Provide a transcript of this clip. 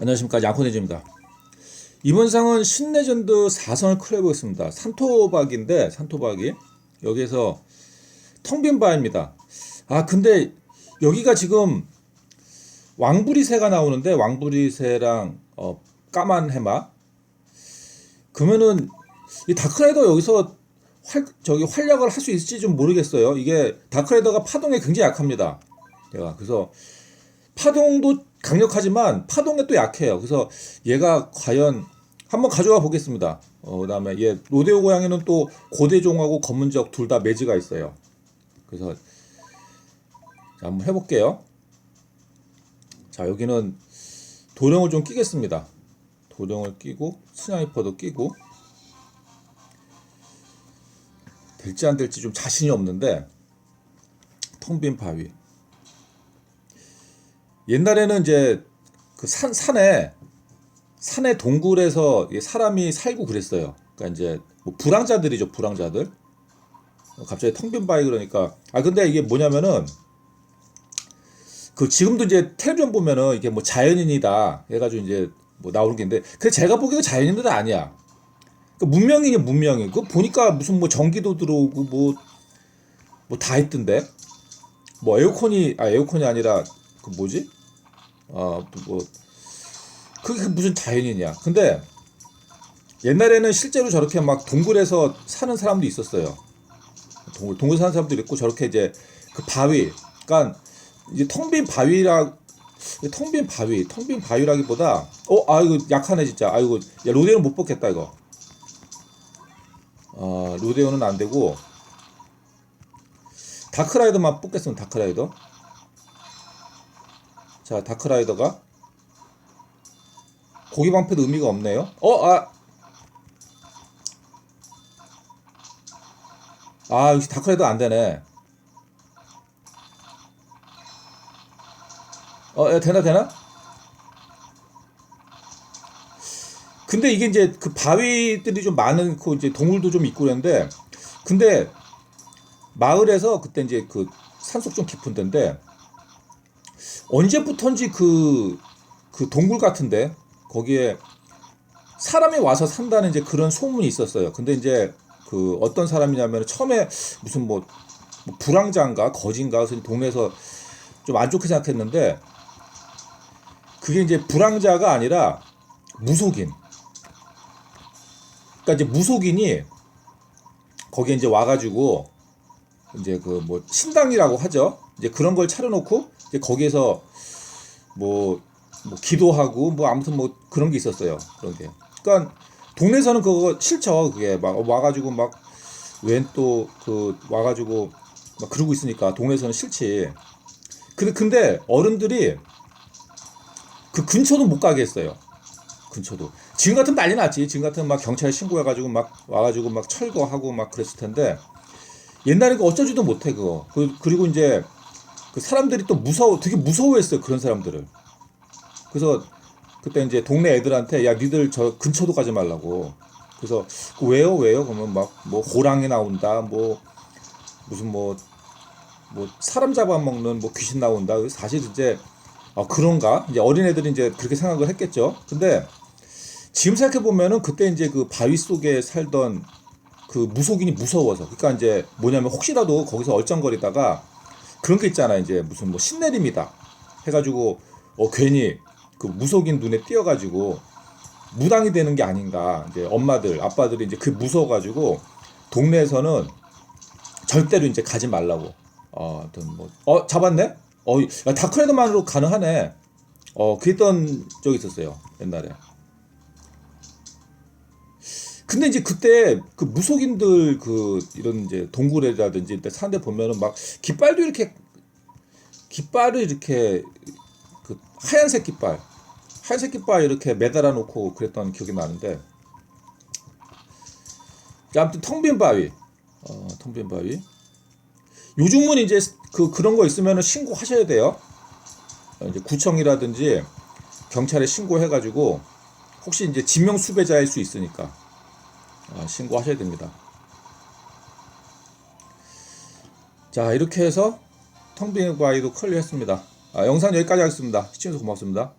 안녕하십니까 양코네즈입니다. 이번 상은 신레전드 4선을 클해보겠습니다. 산토박인데 산토박이 여기에서 텅 빈 바입니다. 아 근데 여기가 지금 왕부리새가 나오는데 왕부리새랑 어, 까만 해마 그러면은 이 다크라이더 여기서 활 저기 활약을 할 수 있을지 좀 모르겠어요. 이게 다크라이더가 파동에 굉장히 약합니다. 제가 그래서 파동도 강력하지만 파동에 또 약해요. 그래서 얘가 과연 한번 가져와 보겠습니다. 어, 그다음에 얘 로데오 고양이는 또 고대종하고 검은적 둘 다 매지가 있어요. 그래서 자, 한번 해볼게요. 자 여기는 도령을 좀 끼겠습니다. 도령을 끼고 스나이퍼도 끼고 될지 안 될지 좀 자신이 없는데 텅 빈 바위. 옛날에는 이제 그 산 산에 산의 동굴에서 이 사람이 살고 그랬어요. 그러니까 이제 뭐 불황자들이죠, 불황자들. 어, 갑자기 텅 빈 바위 그러니까 아 근데 이게 뭐냐면은 그 지금도 이제 텔레비전 보면은 이게 뭐 자연인이다 해가지고 이제 뭐 나오는 게 있는데 그 제가 보기에 자연인들은 아니야. 그 문명인이 문명인. 그 보니까 무슨 뭐 전기도 들어오고 뭐 뭐다 있던데. 뭐 에어컨이 아 에어컨이 아니라 그 뭐지? 아뭐 그게 무슨 자연이냐. 근데 옛날에는 실제로 저렇게 막 동굴에서 사는 사람도 있었어요. 동굴 동굴 사는 사람도 있고 저렇게 이제 그 바위, 그러니까 이제 텅 빈 바위라 텅 빈 바위, 텅 빈 바위라기보다 어, 아 이거 약하네 진짜. 아이고, 야 로데오는 못 뽑겠다 이거. 어, 로데오는 안 되고 다크라이더만 뽑겠으면 다크라이더. 자, 다크라이더가 고기 방패도 의미가 없네요. 어, 아. 아, 역시 다크라이더 안 되네. 어, 야, 되나, 되나? 근데 이게 이제 그 바위들이 좀 많은, 그 이제 동물도 좀 있고 그랬는데, 근데 마을에서 그때 이제 그 산속 좀 깊은 데인데, 언제부턴지 그, 그 동굴 같은데, 거기에 사람이 와서 산다는 이제 그런 소문이 있었어요. 근데 이제 그 어떤 사람이냐면 처음에 무슨 뭐, 뭐 불황자인가 거진가 동네에서 좀 안 좋게 생각했는데 그게 이제 불황자가 아니라 무속인. 그러니까 이제 무속인이 거기에 이제 와가지고 이제 그 뭐 신당이라고 하죠. 이제 그런 걸 차려놓고 이제 거기에서 뭐, 뭐 기도하고 뭐 아무튼 뭐 그런 게 있었어요. 그런 게. 그러니까 동네에서는 그거 싫죠. 그게 막 와가지고 막 웬 또 그 와가지고 막 그러고 있으니까 동네에서는 싫지. 근데 근데 어른들이 그 근처도 못 가게 했어요. 근처도. 지금 같으면 난리 났지. 지금 같으면 막 경찰에 신고해가지고 막 와가지고 막 철거하고 막 그랬을 텐데 옛날에 그 어쩌지도 못해 그거. 그, 그리고 이제 그 사람들이 또 무서워, 되게 무서워했어요 그런 사람들을. 그래서 그때 이제 동네 애들한테 야 니들 저 근처도 가지 말라고. 그래서 그 왜요 왜요? 그러면 막 뭐 호랑이 나온다 뭐 무슨 뭐 뭐 사람 잡아먹는 뭐 귀신 나온다. 사실 이제 아 그런가? 이제 어린애들이 이제 그렇게 생각을 했겠죠. 근데 지금 생각해 보면은 그때 이제 그 바위 속에 살던 그 무속인이 무서워서 그러니까 이제 뭐냐면 혹시라도 거기서 얼쩡거리다가 그런 게 있잖아. 이제 무슨 뭐 신내림이다 해가지고 어 괜히 그 무속인 눈에 띄어가지고 무당이 되는 게 아닌가. 이제 엄마들 아빠들이 이제 그 무서워가지고 동네에서는 절대로 이제 가지 말라고. 어 하여튼 뭐어 잡았네? 어 야, 다크레드만으로 가능하네. 어 그랬던 적이 있었어요 옛날에 근데 이제 그때 그 무속인들 그 이런 이제 동굴이라든지 이때 사는데 보면은 막 깃발도 이렇게 깃발을 이렇게 그 하얀색 깃발 하얀색 깃발 이렇게 매달아 놓고 그랬던 기억이 나는데. 자, 아무튼 텅 빈 바위 어, 텅 빈 바위. 요즘은 이제 그 그런 거 있으면은 신고하셔야 돼요. 어, 이제 구청이라든지 경찰에 신고해가지고 혹시 이제 지명 수배자일 수 있으니까. 아, 신고하셔야 됩니다. 자 이렇게 해서 텅빈 바위도 클리어했습니다. 아, 영상 여기까지 하겠습니다. 시청해주셔서 고맙습니다.